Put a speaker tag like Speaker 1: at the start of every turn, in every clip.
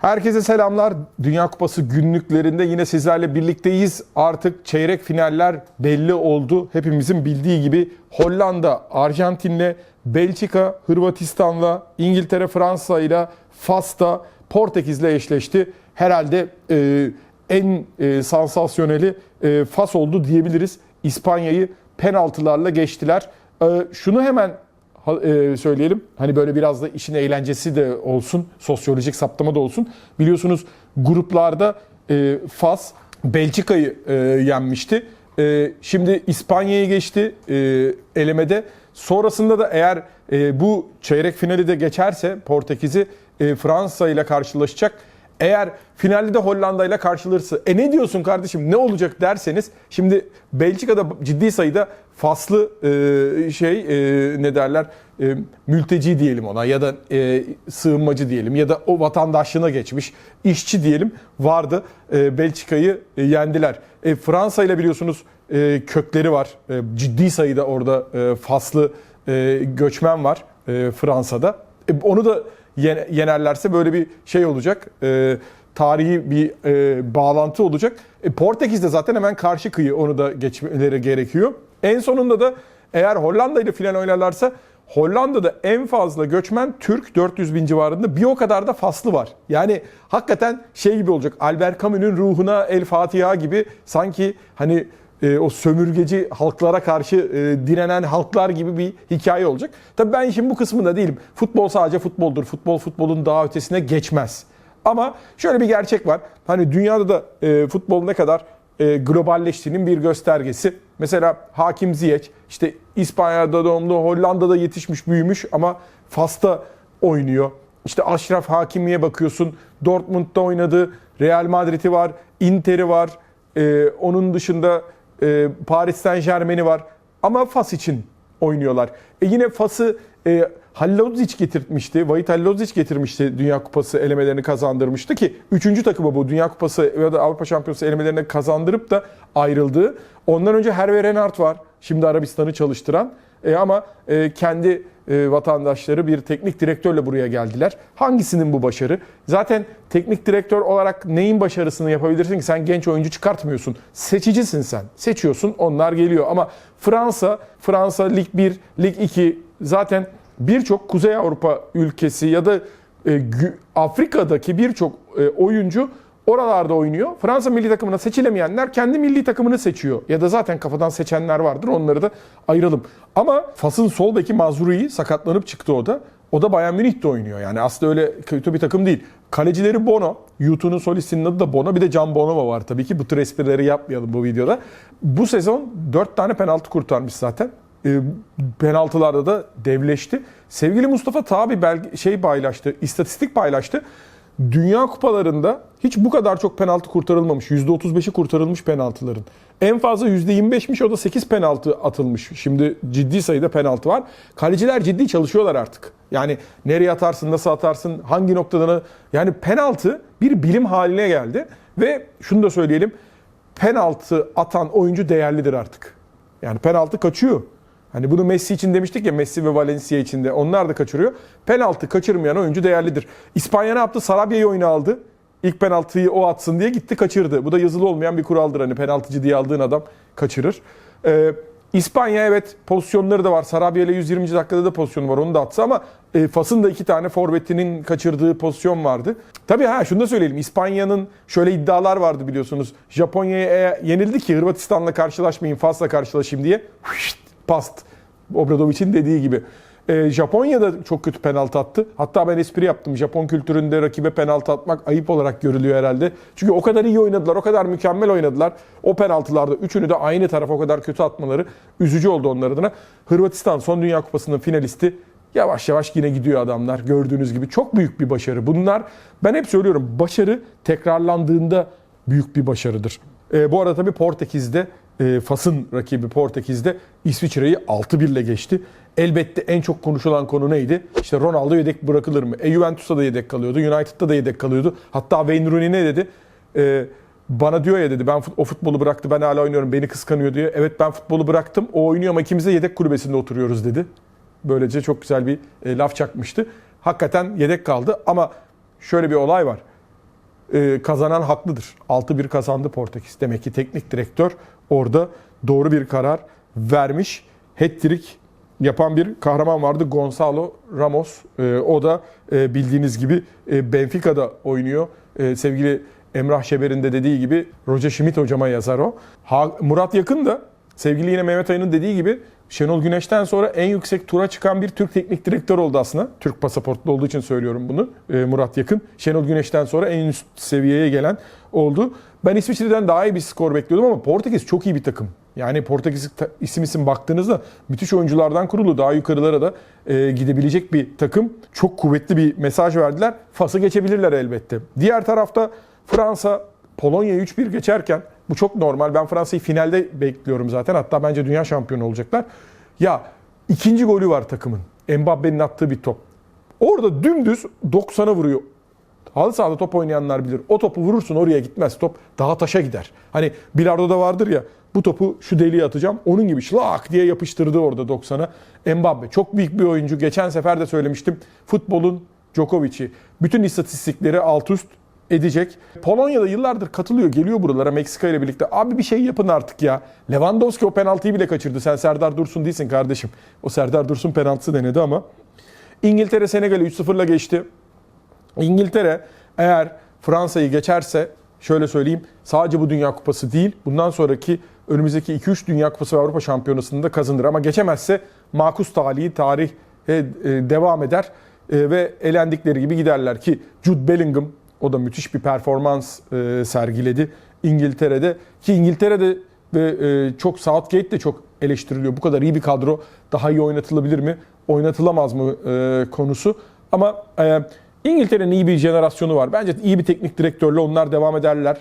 Speaker 1: Herkese selamlar. Dünya Kupası günlüklerinde yine sizlerle birlikteyiz. Artık çeyrek finaller belli oldu. Hepimizin bildiği gibi Hollanda, Arjantin'le, Belçika, Hırvatistan'la, İngiltere, Fransa ile Fas'ta Portekiz'le eşleşti. Herhalde e, en e, sansasyoneli e, Fas oldu diyebiliriz. İspanya'yı penaltılarla geçtiler. E, şunu hemen söyleyelim. Hani böyle biraz da işin eğlencesi de olsun, sosyolojik saptama da olsun. Biliyorsunuz gruplarda e, Fas Belçika'yı e, yenmişti. E, şimdi İspanya'yı geçti e, elemede. Sonrasında da eğer e, bu çeyrek finali de geçerse Portekiz'i e, Fransa ile karşılaşacak. Eğer finalde de Hollanda ile karşılaşırsa e ne diyorsun kardeşim ne olacak derseniz şimdi Belçika'da ciddi sayıda faslı e, şey e, ne derler e, mülteci diyelim ona ya da e, sığınmacı diyelim ya da o vatandaşlığına geçmiş işçi diyelim vardı. E, Belçika'yı e, yendiler. E, Fransa ile biliyorsunuz e, kökleri var. E, ciddi sayıda orada e, faslı e, göçmen var e, Fransa'da. E, onu da yenerlerse böyle bir şey olacak. E, tarihi bir e, bağlantı olacak. E, Portekiz'de zaten hemen karşı kıyı onu da geçmeleri gerekiyor. En sonunda da eğer Hollanda ile filan oynarlarsa Hollanda'da en fazla göçmen Türk 400 bin civarında bir o kadar da faslı var. Yani hakikaten şey gibi olacak. Albert Camus'un ruhuna El Fatiha gibi sanki hani e, o sömürgeci halklara karşı e, direnen halklar gibi bir hikaye olacak. Tabii ben şimdi bu kısmında değilim. Futbol sadece futboldur. Futbol futbolun daha ötesine geçmez. Ama şöyle bir gerçek var. Hani dünyada da e, futbol ne kadar e, globalleştiğinin bir göstergesi. Mesela Hakim Ziyech işte İspanya'da doğumlu, Hollanda'da yetişmiş, büyümüş ama Fas'ta oynuyor. İşte Aşraf Hakimi'ye bakıyorsun. Dortmund'da oynadı. Real Madrid'i var, Inter'i var. E, onun dışında e, Paris Saint Germain'i var. Ama Fas için oynuyorlar. E yine Fas'ı e, Halilhodzic getirtmişti. Vahit Halilhodzic getirmişti. Dünya Kupası elemelerini kazandırmıştı ki 3. takımı bu. Dünya Kupası ya da Avrupa Şampiyonası elemelerini kazandırıp da ayrıldığı. Ondan önce Hervé Renard var. Şimdi Arabistan'ı çalıştıran. E, ama e, kendi e, vatandaşları bir teknik direktörle buraya geldiler. Hangisinin bu başarı? Zaten teknik direktör olarak neyin başarısını yapabilirsin ki? Sen genç oyuncu çıkartmıyorsun. Seçicisin sen. Seçiyorsun onlar geliyor. Ama Fransa, Fransa Lig 1, Lig 2 zaten birçok Kuzey Avrupa ülkesi ya da e, Afrika'daki birçok e, oyuncu oralarda oynuyor. Fransa milli takımına seçilemeyenler kendi milli takımını seçiyor. Ya da zaten kafadan seçenler vardır. Onları da ayıralım. Ama Fas'ın sol beki Mazrui sakatlanıp çıktı o da. O da Bayern Münih'te oynuyor. Yani aslında öyle kötü bir takım değil. Kalecileri Bono. YouTube'un solistinin adı da Bono. Bir de Can Bonomo var tabii ki. Bu tür esprileri yapmayalım bu videoda. Bu sezon 4 tane penaltı kurtarmış zaten. E, penaltılarda da devleşti. Sevgili Mustafa Tabi belge, şey paylaştı, istatistik paylaştı. Dünya kupalarında hiç bu kadar çok penaltı kurtarılmamış. %35'i kurtarılmış penaltıların. En fazla %25'miş o da 8 penaltı atılmış. Şimdi ciddi sayıda penaltı var. Kaleciler ciddi çalışıyorlar artık. Yani nereye atarsın, nasıl atarsın, hangi noktadan... Yani penaltı bir bilim haline geldi. Ve şunu da söyleyelim. Penaltı atan oyuncu değerlidir artık. Yani penaltı kaçıyor. Hani bunu Messi için demiştik ya Messi ve Valencia için de onlar da kaçırıyor. Penaltı kaçırmayan oyuncu değerlidir. İspanya ne yaptı? Sarabia'yı oyuna aldı. İlk penaltıyı o atsın diye gitti kaçırdı. Bu da yazılı olmayan bir kuraldır. Hani penaltıcı diye aldığın adam kaçırır. Ee, İspanya evet pozisyonları da var. Sarabia ile 120. dakikada da pozisyonu var. Onu da atsa ama e, Fas'ın da iki tane forvetinin kaçırdığı pozisyon vardı. Tabii ha şunu da söyleyelim. İspanya'nın şöyle iddialar vardı biliyorsunuz. Japonya'ya yenildi ki Hırvatistan'la karşılaşmayayım, Fas'la karşılaşayım diye. Huşt, past. Obradovic'in dediği gibi. Ee, Japonya da çok kötü penaltı attı. Hatta ben espri yaptım. Japon kültüründe rakibe penaltı atmak ayıp olarak görülüyor herhalde. Çünkü o kadar iyi oynadılar, o kadar mükemmel oynadılar. O penaltılarda üçünü de aynı tarafa o kadar kötü atmaları üzücü oldu onlar adına. Hırvatistan son Dünya Kupası'nın finalisti. Yavaş yavaş yine gidiyor adamlar. Gördüğünüz gibi çok büyük bir başarı. Bunlar ben hep söylüyorum başarı tekrarlandığında büyük bir başarıdır. Ee, bu arada tabii Portekiz'de e, Fas'ın rakibi Portekiz'de İsviçre'yi 6-1 ile geçti. Elbette en çok konuşulan konu neydi? İşte Ronaldo yedek bırakılır mı? E Juventus'ta da yedek kalıyordu, United'da da yedek kalıyordu. Hatta Wayne Rooney ne dedi? E, bana diyor ya dedi ben o futbolu bıraktı ben hala oynuyorum beni kıskanıyor diye. Evet ben futbolu bıraktım o oynuyor ama ikimiz de yedek kulübesinde oturuyoruz dedi. Böylece çok güzel bir e, laf çakmıştı. Hakikaten yedek kaldı ama şöyle bir olay var. e, kazanan haklıdır. 6-1 kazandı Portekiz. Demek ki teknik direktör orada doğru bir karar vermiş. Hat-trick yapan bir kahraman vardı. Gonzalo Ramos. E, o da e, bildiğiniz gibi e, Benfica'da oynuyor. E, sevgili Emrah Şeber'in de dediği gibi Roger Schmidt hocama yazar o. Murat Yakın da sevgili yine Mehmet Ayı'nın dediği gibi Şenol Güneş'ten sonra en yüksek tura çıkan bir Türk teknik direktör oldu aslında. Türk pasaportlu olduğu için söylüyorum bunu. E, Murat Yakın. Şenol Güneş'ten sonra en üst seviyeye gelen oldu. Ben İsviçre'den daha iyi bir skor bekliyordum ama Portekiz çok iyi bir takım. Yani Portekiz isim isim baktığınızda müthiş oyunculardan kurulu daha yukarılara da e, gidebilecek bir takım. Çok kuvvetli bir mesaj verdiler. Fas'ı geçebilirler elbette. Diğer tarafta Fransa Polonya'yı 3-1 geçerken bu çok normal. Ben Fransa'yı finalde bekliyorum zaten. Hatta bence dünya şampiyonu olacaklar. Ya ikinci golü var takımın. Mbappe'nin attığı bir top. Orada dümdüz 90'a vuruyor. Halı sahada top oynayanlar bilir. O topu vurursun oraya gitmez. Top daha taşa gider. Hani bilardoda vardır ya bu topu şu deliğe atacağım. Onun gibi şlak diye yapıştırdı orada 90'a. Mbappe çok büyük bir oyuncu. Geçen sefer de söylemiştim. Futbolun Djokovic'i. Bütün istatistikleri alt üst edecek. Polonya'da yıllardır katılıyor, geliyor buralara Meksika ile birlikte. Abi bir şey yapın artık ya. Lewandowski o penaltıyı bile kaçırdı. Sen Serdar Dursun değilsin kardeşim. O Serdar Dursun penaltısı denedi ama. İngiltere Senegal'i 3-0'la geçti. İngiltere eğer Fransa'yı geçerse şöyle söyleyeyim sadece bu Dünya Kupası değil bundan sonraki önümüzdeki 2-3 Dünya Kupası ve Avrupa Şampiyonası'nda da kazanır. Ama geçemezse makus talihi tarih e, devam eder E, ve elendikleri gibi giderler ki Jude Bellingham o da müthiş bir performans e, sergiledi İngiltere'de ki İngiltere'de ve e, çok Southgate de çok eleştiriliyor. Bu kadar iyi bir kadro daha iyi oynatılabilir mi? Oynatılamaz mı e, konusu. Ama e, İngiltere'nin iyi bir jenerasyonu var. Bence iyi bir teknik direktörle onlar devam ederler.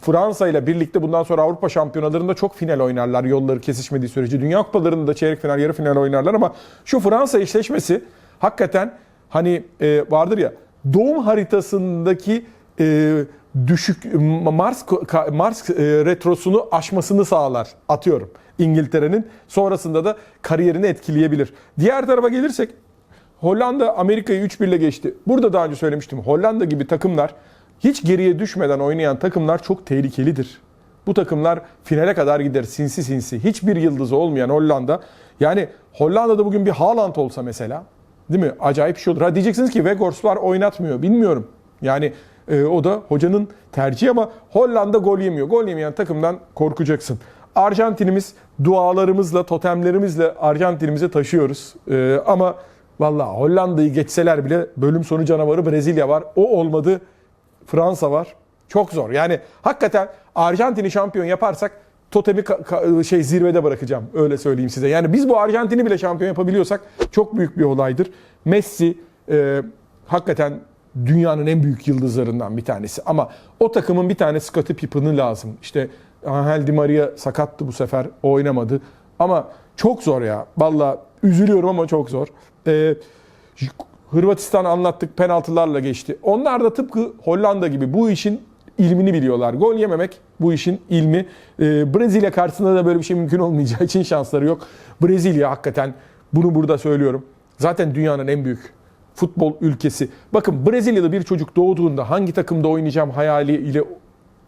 Speaker 1: Fransa ile birlikte bundan sonra Avrupa şampiyonalarında çok final oynarlar yolları kesişmediği sürece. Dünya kupalarında da çeyrek final, yarı final oynarlar ama şu Fransa eşleşmesi hakikaten hani e, vardır ya doğum haritasındaki e, düşük Mars Mars e, retrosunu aşmasını sağlar atıyorum İngiltere'nin. Sonrasında da kariyerini etkileyebilir. Diğer tarafa gelirsek Hollanda Amerika'yı 3-1 ile geçti. Burada daha önce söylemiştim. Hollanda gibi takımlar hiç geriye düşmeden oynayan takımlar çok tehlikelidir. Bu takımlar finale kadar gider sinsi sinsi. Hiçbir yıldızı olmayan Hollanda. Yani Hollanda'da bugün bir Haaland olsa mesela değil mi? Acayip bir şey olur. Ha diyeceksiniz ki Weghorst var oynatmıyor. Bilmiyorum. Yani e, o da hocanın tercihi ama Hollanda gol yemiyor. Gol yemeyen takımdan korkacaksın. Arjantinimiz dualarımızla, totemlerimizle Arjantinimizi taşıyoruz. E, ama Valla Hollanda'yı geçseler bile bölüm sonu canavarı Brezilya var. O olmadı Fransa var. Çok zor. Yani hakikaten Arjantin'i şampiyon yaparsak totemi şey zirvede bırakacağım. Öyle söyleyeyim size. Yani biz bu Arjantin'i bile şampiyon yapabiliyorsak çok büyük bir olaydır. Messi e, hakikaten dünyanın en büyük yıldızlarından bir tanesi. Ama o takımın bir tane Scottie Pippen'ı lazım. İşte Angel Di Maria sakattı bu sefer. Oynamadı. Ama çok zor ya. Valla üzülüyorum ama çok zor. Ee, Hırvatistan anlattık penaltılarla geçti. Onlar da tıpkı Hollanda gibi bu işin ilmini biliyorlar. Gol yememek bu işin ilmi. Ee, Brezilya karşısında da böyle bir şey mümkün olmayacağı için şansları yok. Brezilya hakikaten bunu burada söylüyorum. Zaten dünyanın en büyük futbol ülkesi. Bakın Brezilya'da bir çocuk doğduğunda hangi takımda oynayacağım hayaliyle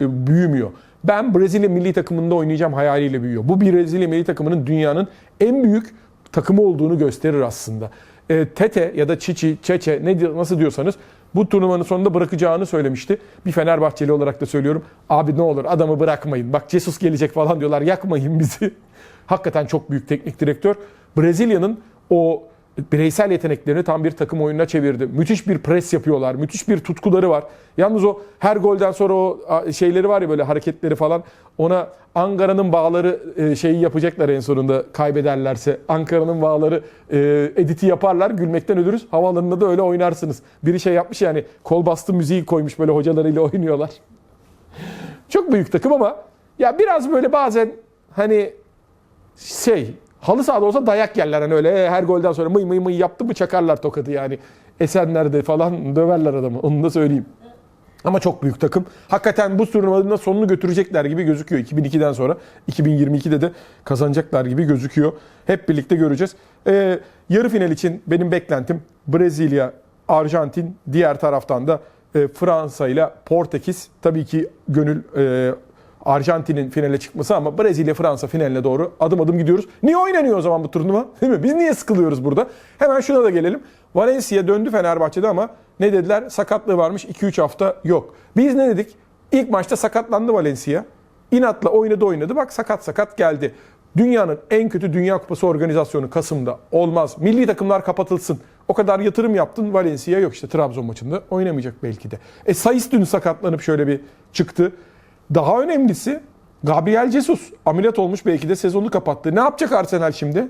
Speaker 1: e, büyümüyor. Ben Brezilya milli takımında oynayacağım hayaliyle büyüyor. Bu Brezilya milli takımının dünyanın en büyük takımı olduğunu gösterir aslında. E, Tete ya da Çiçi, Çeçe ne nasıl diyorsanız bu turnuvanın sonunda bırakacağını söylemişti. Bir Fenerbahçeli olarak da söylüyorum. Abi ne olur adamı bırakmayın. Bak Jesus gelecek falan diyorlar. Yakmayın bizi. Hakikaten çok büyük teknik direktör. Brezilya'nın o bireysel yeteneklerini tam bir takım oyununa çevirdi. Müthiş bir pres yapıyorlar. Müthiş bir tutkuları var. Yalnız o her golden sonra o şeyleri var ya böyle hareketleri falan. Ona Ankara'nın bağları e, şeyi yapacaklar en sonunda kaybederlerse. Ankara'nın bağları e, editi yaparlar. Gülmekten ölürüz. Havaalanında da öyle oynarsınız. Biri şey yapmış yani kol bastı müziği koymuş böyle hocalarıyla oynuyorlar. Çok büyük takım ama ya biraz böyle bazen hani şey halı sahada olsa dayak yerler hani öyle "E, her golden sonra mıy mıy mıy yaptı mı çakarlar tokadı yani. Esenler'de falan döverler adamı onu da söyleyeyim. Ama çok büyük takım. Hakikaten bu turnuvanın da sonunu götürecekler gibi gözüküyor. 2002'den sonra 2022'de de kazanacaklar gibi gözüküyor. Hep birlikte göreceğiz. Ee, yarı final için benim beklentim Brezilya, Arjantin, diğer taraftan da e, Fransa ile Portekiz. Tabii ki gönül e, Arjantin'in finale çıkması ama Brezilya Fransa finaline doğru adım adım gidiyoruz. Niye oynanıyor o zaman bu turnuva? Değil mi? Biz niye sıkılıyoruz burada? Hemen şuna da gelelim. Valencia döndü Fenerbahçe'de ama ne dediler? Sakatlığı varmış 2-3 hafta yok. Biz ne dedik? İlk maçta sakatlandı Valencia. İnatla oynadı oynadı. Bak sakat sakat geldi. Dünyanın en kötü Dünya Kupası organizasyonu Kasım'da olmaz. Milli takımlar kapatılsın. O kadar yatırım yaptın Valencia yok işte Trabzon maçında oynamayacak belki de. E Sayıs dün sakatlanıp şöyle bir çıktı. Daha önemlisi Gabriel Jesus ameliyat olmuş belki de sezonu kapattı. Ne yapacak Arsenal şimdi?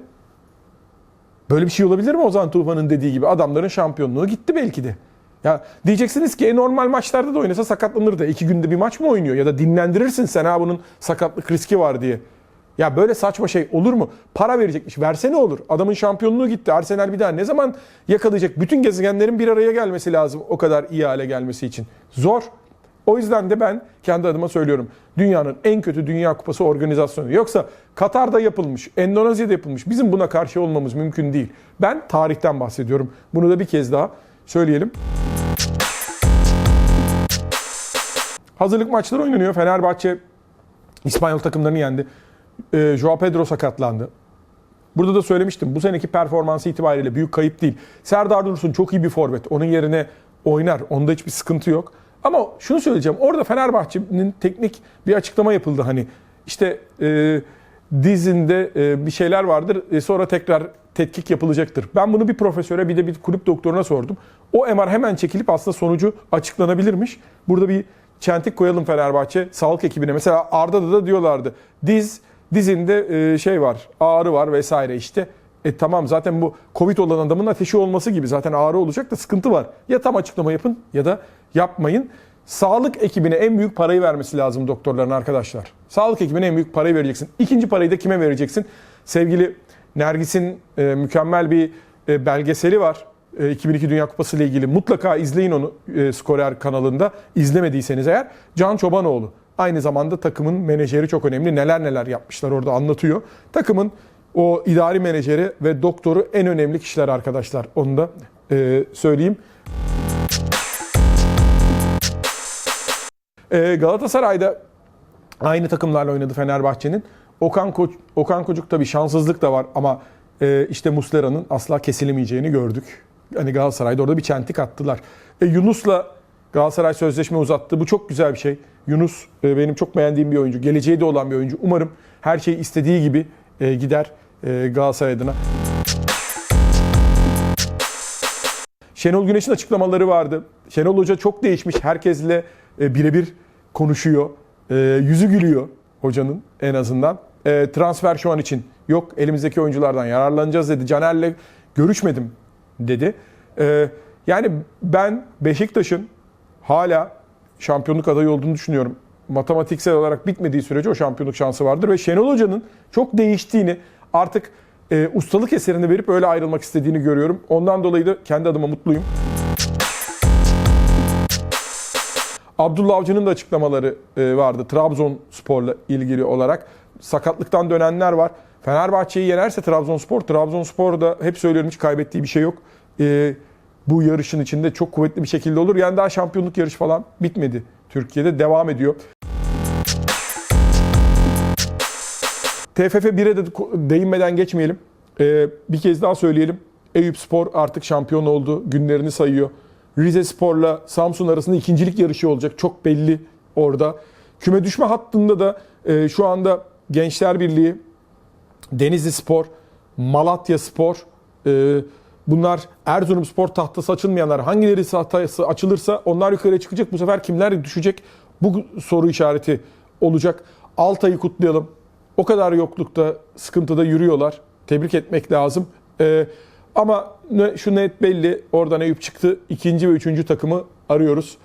Speaker 1: Böyle bir şey olabilir mi Ozan Tufan'ın dediği gibi? Adamların şampiyonluğu gitti belki de. Ya diyeceksiniz ki e, normal maçlarda da oynasa sakatlanır da iki günde bir maç mı oynuyor? Ya da dinlendirirsin sen ha bunun sakatlık riski var diye. Ya böyle saçma şey olur mu? Para verecekmiş. Verse ne olur? Adamın şampiyonluğu gitti. Arsenal bir daha ne zaman yakalayacak? Bütün gezegenlerin bir araya gelmesi lazım o kadar iyi hale gelmesi için. Zor. O yüzden de ben kendi adıma söylüyorum. Dünyanın en kötü Dünya Kupası organizasyonu. Yoksa Katar'da yapılmış, Endonezya'da yapılmış. Bizim buna karşı olmamız mümkün değil. Ben tarihten bahsediyorum. Bunu da bir kez daha söyleyelim. Hazırlık maçları oynanıyor. Fenerbahçe İspanyol takımlarını yendi. Ee, Joao Pedro sakatlandı. Burada da söylemiştim. Bu seneki performansı itibariyle büyük kayıp değil. Serdar Dursun çok iyi bir forvet. Onun yerine oynar. Onda hiçbir sıkıntı yok. Ama şunu söyleyeceğim. Orada Fenerbahçe'nin teknik bir açıklama yapıldı. Hani işte e, dizinde e, bir şeyler vardır. E, sonra tekrar tetkik yapılacaktır. Ben bunu bir profesöre bir de bir kulüp doktoruna sordum. O MR hemen çekilip aslında sonucu açıklanabilirmiş. Burada bir çentik koyalım Fenerbahçe sağlık ekibine. Mesela Arda'da da diyorlardı. Diz dizinde e, şey var, ağrı var vesaire işte. E tamam zaten bu Covid olan adamın ateşi olması gibi zaten ağrı olacak da sıkıntı var. Ya tam açıklama yapın ya da yapmayın. Sağlık ekibine en büyük parayı vermesi lazım doktorların arkadaşlar. Sağlık ekibine en büyük parayı vereceksin. İkinci parayı da kime vereceksin? Sevgili Nergis'in e, mükemmel bir e, belgeseli var. E, 2002 Dünya Kupası ile ilgili. Mutlaka izleyin onu e, Skorer kanalında. İzlemediyseniz eğer. Can Çobanoğlu. Aynı zamanda takımın menajeri çok önemli. Neler neler yapmışlar orada anlatıyor. Takımın o idari menajeri ve doktoru en önemli kişiler arkadaşlar. Onu da e, söyleyeyim. E, Galatasaray'da aynı takımlarla oynadı Fenerbahçe'nin. Okan, Koç, Okan Kocuk tabii şanssızlık da var ama e, işte Muslera'nın asla kesilemeyeceğini gördük. Hani Galatasaray'da orada bir çentik attılar. E, Yunus'la Galatasaray sözleşme uzattı. Bu çok güzel bir şey. Yunus e, benim çok beğendiğim bir oyuncu. Geleceği de olan bir oyuncu. Umarım her şey istediği gibi e, gider Galatasaray adına. Şenol Güneş'in açıklamaları vardı. Şenol Hoca çok değişmiş. Herkesle e, birebir konuşuyor. E, yüzü gülüyor hocanın en azından. E, transfer şu an için yok. Elimizdeki oyunculardan yararlanacağız dedi. Caner'le görüşmedim dedi. E, yani ben Beşiktaş'ın hala şampiyonluk adayı olduğunu düşünüyorum. Matematiksel olarak bitmediği sürece o şampiyonluk şansı vardır ve Şenol Hoca'nın çok değiştiğini artık e, ustalık eserini verip öyle ayrılmak istediğini görüyorum. Ondan dolayı da kendi adıma mutluyum. Abdullah Avcı'nın da açıklamaları e, vardı Trabzonspor'la ilgili olarak. Sakatlıktan dönenler var. Fenerbahçe'yi yenerse Trabzonspor, Trabzonspor'da hep söylüyorum hiç kaybettiği bir şey yok. E, bu yarışın içinde çok kuvvetli bir şekilde olur. Yani daha şampiyonluk yarışı falan bitmedi. Türkiye'de devam ediyor. TFF 1'e de değinmeden geçmeyelim. Ee, bir kez daha söyleyelim. Eyüp Spor artık şampiyon oldu. Günlerini sayıyor. Rize Spor'la Samsun arasında ikincilik yarışı olacak. Çok belli orada. Küme düşme hattında da e, şu anda Gençler Birliği, Denizli Spor, Malatya Spor, e, bunlar Erzurum Spor tahtası açılmayanlar hangileri tahtası açılırsa onlar yukarıya çıkacak. Bu sefer kimler düşecek? Bu soru işareti olacak. Altay'ı kutlayalım. O kadar yoklukta, sıkıntıda yürüyorlar. Tebrik etmek lazım. Ee, ama ne, şu net belli. Oradan Eyüp çıktı. İkinci ve üçüncü takımı arıyoruz.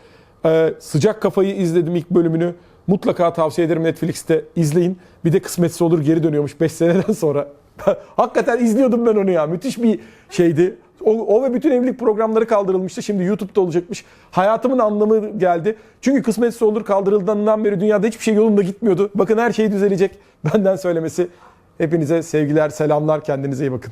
Speaker 1: Ee, sıcak kafayı izledim ilk bölümünü. Mutlaka tavsiye ederim Netflix'te izleyin. Bir de kısmetse olur geri dönüyormuş 5 seneden sonra. Hakikaten izliyordum ben onu ya. Müthiş bir şeydi. O, o ve bütün evlilik programları kaldırılmıştı. Şimdi YouTube'da olacakmış. Hayatımın anlamı geldi. Çünkü kısmetse olur kaldırıldığından beri dünyada hiçbir şey yolunda gitmiyordu. Bakın her şey düzelecek. Benden söylemesi. Hepinize sevgiler, selamlar. Kendinize iyi bakın.